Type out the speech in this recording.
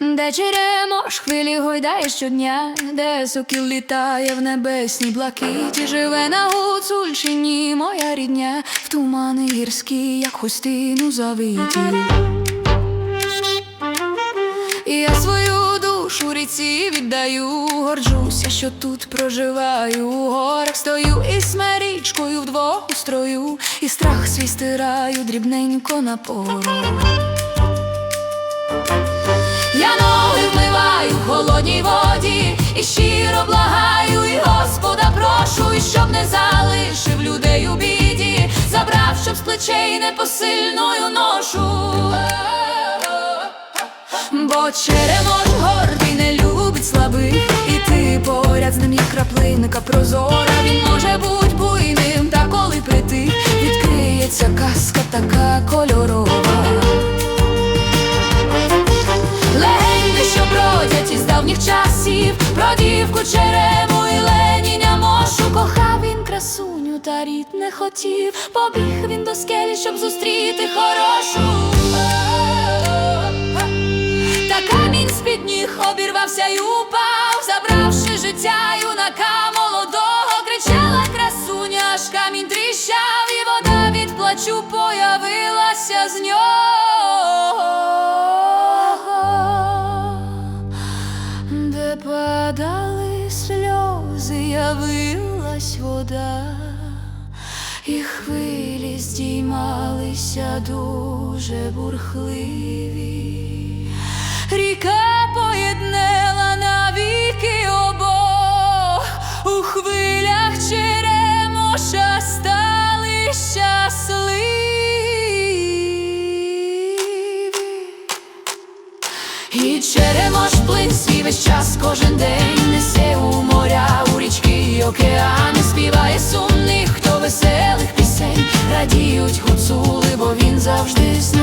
Де черемош хвилі гойдає щодня, де сокіл літає в небесній блакиті, живе на гуцульщині моя рідня, в тумани гірські, як хустину завиті. І я свою ріці віддаю, горджуся, що тут проживаю, у горах стою і смерічкою вдвох у строю, і страх свій стираю дрібненько на пору. Я ноги вмиваю в холодній воді, і щиро благаю, і Господа прошу, і щоб не залишив людей у біді, забрав, щоб з плечей непосильною ношу. Бо гордий любить слабих, і ти поряд з ним як краплинка прозора. Він може бути буйним, та коли притих, відкриється казка така кольорова. Легенди, що бродять із давніх часів, про дівку черему і леніня мошу кохав він красуню, та рід не хотів. Побіг він до скелі, щоб зустріти хорошу. З-під обірвався й упав, забравши життя юнака молодого, кричала красуня, аж камінь тріщав, і вода від плачу появилася з нього, де падали сльози, явилась вода, і хвилі здіймалися дуже бурхливі. Ріка поєднала навіки обох, у хвилях черемоша стали щасливі. І черемош плин свій весь час кожен день несе у моря, у річки й океани, співає сумних, хто веселих пісень, радіють гуцули, бо він завжди з